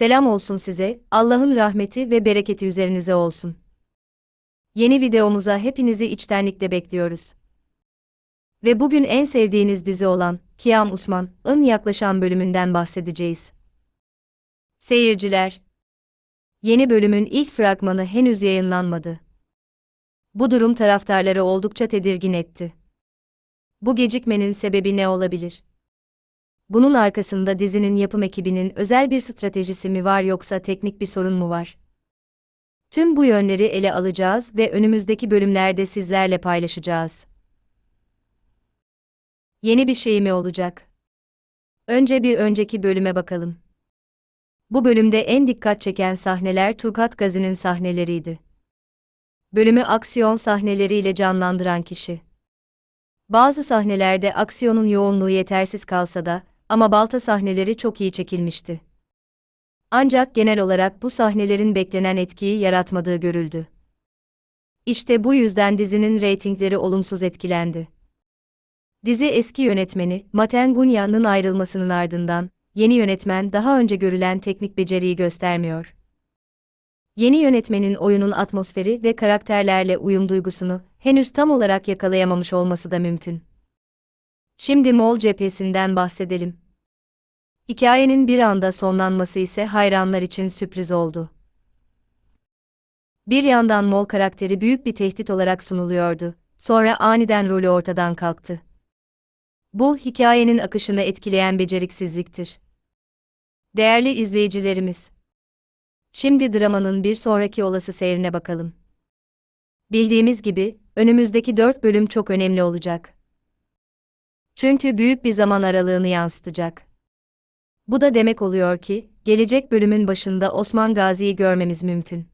Selam olsun size, Allah'ın rahmeti ve bereketi üzerinize olsun. Yeni videomuza hepinizi içtenlikle bekliyoruz. Ve bugün en sevdiğiniz dizi olan Kıyam Usman'ın yaklaşan bölümünden bahsedeceğiz. Seyirciler, yeni bölümün ilk fragmanı henüz yayınlanmadı. Bu durum taraftarları oldukça tedirgin etti. Bu gecikmenin sebebi ne olabilir? Bunun arkasında dizinin yapım ekibinin özel bir stratejisi mi var yoksa teknik bir sorun mu var? Tüm bu yönleri ele alacağız ve önümüzdeki bölümlerde sizlerle paylaşacağız. Yeni bir şey mi olacak? Önce bir önceki bölüme bakalım. Bu bölümde en dikkat çeken sahneler Turkat Gazi'nin sahneleriydi. Bölümü aksiyon sahneleriyle canlandıran kişi. Bazı sahnelerde aksiyonun yoğunluğu yetersiz kalsa da, ama balta sahneleri çok iyi çekilmişti. Ancak genel olarak bu sahnelerin beklenen etkiyi yaratmadığı görüldü. İşte bu yüzden dizinin reytingleri olumsuz etkilendi. Dizi eski yönetmeni Maten Gunya'nın ayrılmasının ardından yeni yönetmen daha önce görülen teknik beceriyi göstermiyor. Yeni yönetmenin oyunun atmosferi ve karakterlerle uyum duygusunu henüz tam olarak yakalayamamış olması da mümkün. Şimdi Mol cephesinden bahsedelim. Hikayenin bir anda sonlanması ise hayranlar için sürpriz oldu. Bir yandan Mol karakteri büyük bir tehdit olarak sunuluyordu, sonra aniden rolü ortadan kalktı. Bu, hikayenin akışını etkileyen beceriksizliktir. Değerli izleyicilerimiz, şimdi dramanın bir sonraki olası seyrine bakalım. Bildiğimiz gibi, önümüzdeki dört bölüm çok önemli olacak. Çünkü büyük bir zaman aralığını yansıtacak. Bu da demek oluyor ki, gelecek bölümün başında Osman Gazi'yi görmemiz mümkün.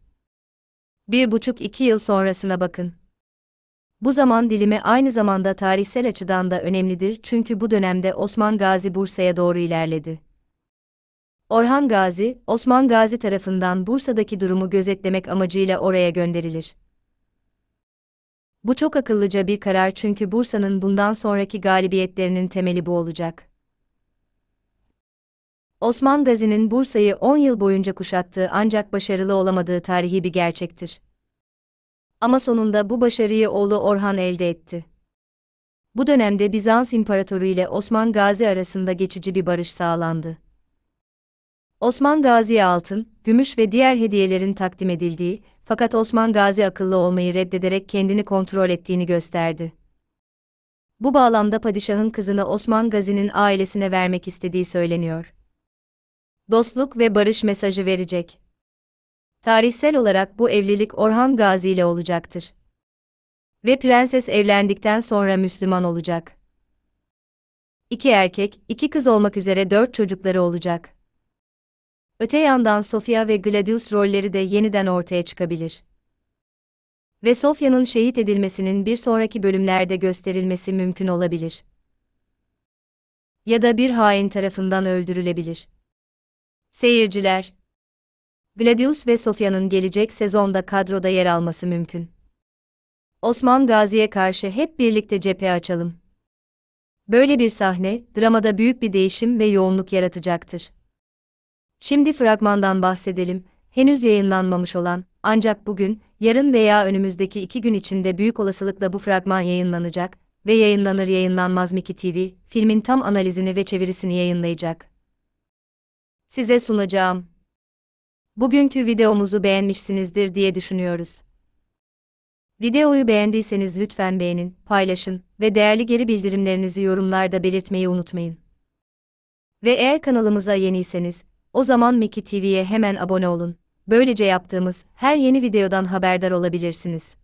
Bir buçuk iki yıl sonrasına bakın. Bu zaman dilimi aynı zamanda tarihsel açıdan da önemlidir çünkü bu dönemde Osman Gazi Bursa'ya doğru ilerledi. Orhan Gazi, Osman Gazi tarafından Bursa'daki durumu gözetlemek amacıyla oraya gönderilir. Bu çok akıllıca bir karar çünkü Bursa'nın bundan sonraki galibiyetlerinin temeli bu olacak. Osman Gazi'nin Bursa'yı 10 yıl boyunca kuşattığı ancak başarılı olamadığı tarihi bir gerçektir. Ama sonunda bu başarıyı oğlu Orhan elde etti. Bu dönemde Bizans İmparatoru ile Osman Gazi arasında geçici bir barış sağlandı. Osman Gazi'ye altın, gümüş ve diğer hediyelerin takdim edildiği, fakat Osman Gazi akıllı olmayı reddederek kendini kontrol ettiğini gösterdi. Bu bağlamda padişahın kızını Osman Gazi'nin ailesine vermek istediği söyleniyor. Dostluk ve barış mesajı verecek. Tarihsel olarak bu evlilik Orhan Gazi ile olacaktır. Ve prenses evlendikten sonra Müslüman olacak. İki erkek, iki kız olmak üzere dört çocukları olacak. Öte yandan Sofia ve Gladius rolleri de yeniden ortaya çıkabilir. Ve Sofya'nın şehit edilmesinin bir sonraki bölümlerde gösterilmesi mümkün olabilir. Ya da bir hain tarafından öldürülebilir. Seyirciler Gladius ve Sofya'nın gelecek sezonda kadroda yer alması mümkün. Osman Gazi'ye karşı hep birlikte cephe açalım. Böyle bir sahne, dramada büyük bir değişim ve yoğunluk yaratacaktır. Şimdi fragmandan bahsedelim. Henüz yayınlanmamış olan, ancak bugün, yarın veya önümüzdeki iki gün içinde büyük olasılıkla bu fragman yayınlanacak ve yayınlanır yayınlanmaz Miki TV, filmin tam analizini ve çevirisini yayınlayacak. Size sunacağım. Bugünkü videomuzu beğenmişsinizdir diye düşünüyoruz. Videoyu beğendiyseniz lütfen beğenin, paylaşın ve değerli geri bildirimlerinizi yorumlarda belirtmeyi unutmayın. Ve eğer kanalımıza yeniyseniz, o zaman Miki TV'ye hemen abone olun. Böylece yaptığımız her yeni videodan haberdar olabilirsiniz.